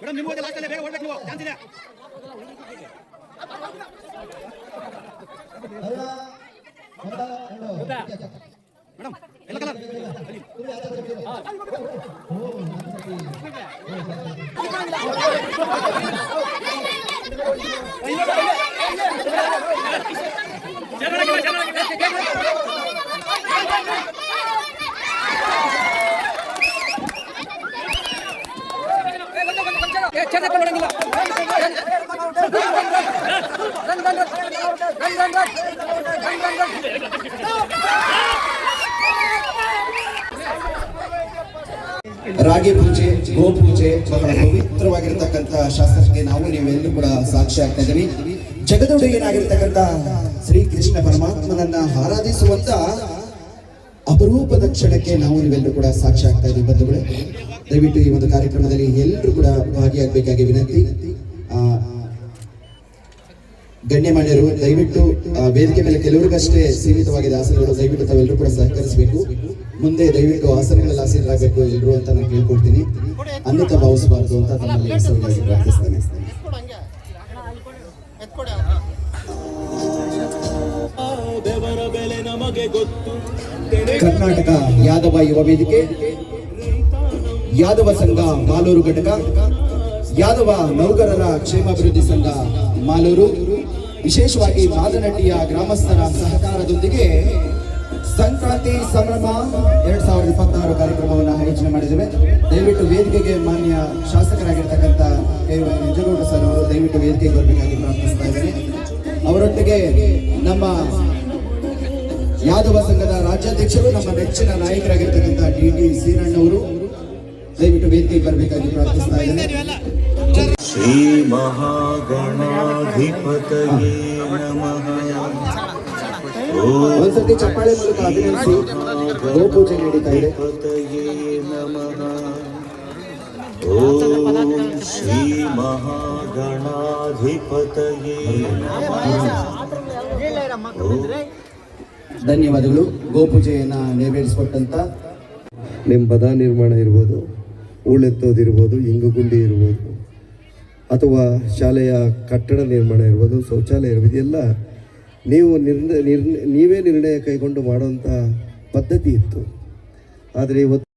Madam ನಿಮ್ಮದೇ last ಅಲ್ಲೇ ಬೇಗ ಓಡಬೇಕು ನೀವು ಚಾನ್ಸ್ ಇದೆ ಮೇಡಮ್ ಎಲ್ಲ ಕಲರ್ ಅಲ್ಲಿ ರಾಗಿ ಪೂಜೆ, ಗೋ ಪೂಜೆ ಬಹಳ ಪವಿತ್ರವಾಗಿರ್ತಕ್ಕಂಥ ಶಾಸ್ತ್ರಕ್ಕೆ ನಾವು ನೀವೆಲ್ಲರೂ ಕೂಡ ಸಾಕ್ಷಿ ಆಗ್ತಾ ಇದ್ದೀವಿ ಜಗದೊಡೆಯನಾಗಿರ್ತಕ್ಕಂಥ ಶ್ರೀ ಕೃಷ್ಣ ಪರಮಾತ್ಮನನ್ನ ಆರಾಧಿಸುವಂತ ಅಪರೂಪದ ಕ್ಷಣಕ್ಕೆ ನಾವು ನೀವೆಲ್ಲರೂ ಕೂಡ ಸಾಕ್ಷಿ ಆಗ್ತಾ ಇದ್ದೀವಿ ಬಂಧುಗಳೇ. ದಯವಿಟ್ಟು ಈ ಒಂದು ಕಾರ್ಯಕ್ರಮದಲ್ಲಿ ಎಲ್ಲರೂ ಕೂಡ ಭಾಗಿಯಾಗಬೇಕಾಗಿ ವಿನಂತಿ. ಗಣ್ಯ ಗಣ್ಯಮಾನ್ಯರು ದಯವಿಟ್ಟು ವೇದಿಕೆ ಮೇಲೆ ಕೆಲವರಿಗಷ್ಟೇ ಸೀಮಿತವಾಗಿದೆ ಆಸನಗಳು ದಯವಿಟ್ಟು ತಾವೆಲ್ಲರೂ ಕೂಡ ಸಹಕರಿಸಬೇಕು. ಮುಂದೆ ದಯವಿಟ್ಟು ಆಸನಗಳಲ್ಲಿ ಆಸೀನರಾಗಬೇಕು ಎಲ್ಲರೂ ಅಂತ ನಾನು ಕೇಳ್ಕೊಡ್ತೀನಿ ಅನ್ನತ ಭಾವಿಸಬಾರದು ಅಂತ ತಮ್ಮಲ್ಲಿ ಪ್ರಾರ್ಥಿಸ್ತೇನೆ. ಕರ್ನಾಟಕ ಯಾದವ ಯುವ ವೇದಿಕೆ. ಯಾದವ ಸಂಘ ಮಾಲೂರು ಘಟಕ, ಯಾದವ ನೌಕರರ ಕ್ಷೇಮಾಭಿವೃದ್ಧಿ ಸಂಘ ಮಾಲೂರು. ವಿಶೇಷವಾಗಿ ಮಾದನಟ್ಟಿಯ ಗ್ರಾಮಸ್ಥರ ಸಹಕಾರದೊಂದಿಗೆ ಸಂಕ್ರಾಂತಿ ಸಂಭ್ರಮ ಎರಡ್ ಸಾವಿರದ ಇಪ್ಪತ್ತಾರು ಕಾರ್ಯಕ್ರಮವನ್ನು ಆಯೋಜನೆ ಮಾಡಿದ್ದೇವೆ. ದಯವಿಟ್ಟು ವೇದಿಕೆಗೆ ಮಾನ್ಯ ಶಾಸಕರಾಗಿರ್ತಕ್ಕಂಥ ನಿಜಗೌಡ ಸರ್ ಅವರು ದಯವಿಟ್ಟು ವೇದಿಕೆಗೆ ಬರಬೇಕಾಗಿ ಪ್ರಾರ್ಥಿಸ್ತಾ ಇದ್ದೇನೆ. ಅವರೊಟ್ಟಿಗೆ ನಮ್ಮ ಯಾದವ ಸಂಘದ ರಾಜ್ಯಾಧ್ಯಕ್ಷರು, ನಮ್ಮ ನೆಚ್ಚಿನ ನಾಯಕರಾಗಿರ್ತಕ್ಕಂಥ ಡಿ ಟಿ ಶ್ರೀರಣ್ಣವರು ದಯವಿಟ್ಟು ವೇದಿಕೆಗೆ ಬರಬೇಕಾಗಿ ಪ್ರಾರ್ಥಿಸ್ತಾ ಇದ್ದೇನೆ. ಶ್ರೀ ಮಹಾಗಣಾಧಿಪತಯೇ ನಮಃ. ಒಂದ್ಸತಿ ಚಪ್ಪಾಳೆ ಮೂಲಕ ಅಭಿನಯಿಸಿ ಗೋಪೂಜೆ ನಡೀತಾ ಇದೆ. ಓಂ ಶ್ರೀ ಮಹಾಗಣಾಧಿಪತಯೇ ಧನ್ಯವಾದಗಳು. ಗೋಪೂಜೆಯನ್ನ ನೆರವೇರಿಸಿಕೊಟ್ಟಂತ ನಿಮ್ಮ ಪದ ನಿರ್ಮಾಣ ಇರ್ಬೋದು. ಹೂಳೆತ್ತೋದಿರ್ಬೋದು ಇಂಗುಗುಂಡಿ ಇರ್ಬೋದು, ಅಥವಾ ಶಾಲೆಯ ಕಟ್ಟಡ ನಿರ್ಮಾಣ ಇರ್ಬೋದು, ಶೌಚಾಲಯ ಇರ್ಬೋದು, ಇದೆಲ್ಲ ನೀವು ನಿರ್ಣಯ ನೀವೇ ನಿರ್ಣಯ ಕೈಗೊಂಡು ಮಾಡುವಂಥ ಪದ್ಧತಿ ಇತ್ತು. ಆದರೆ ಇವತ್ತು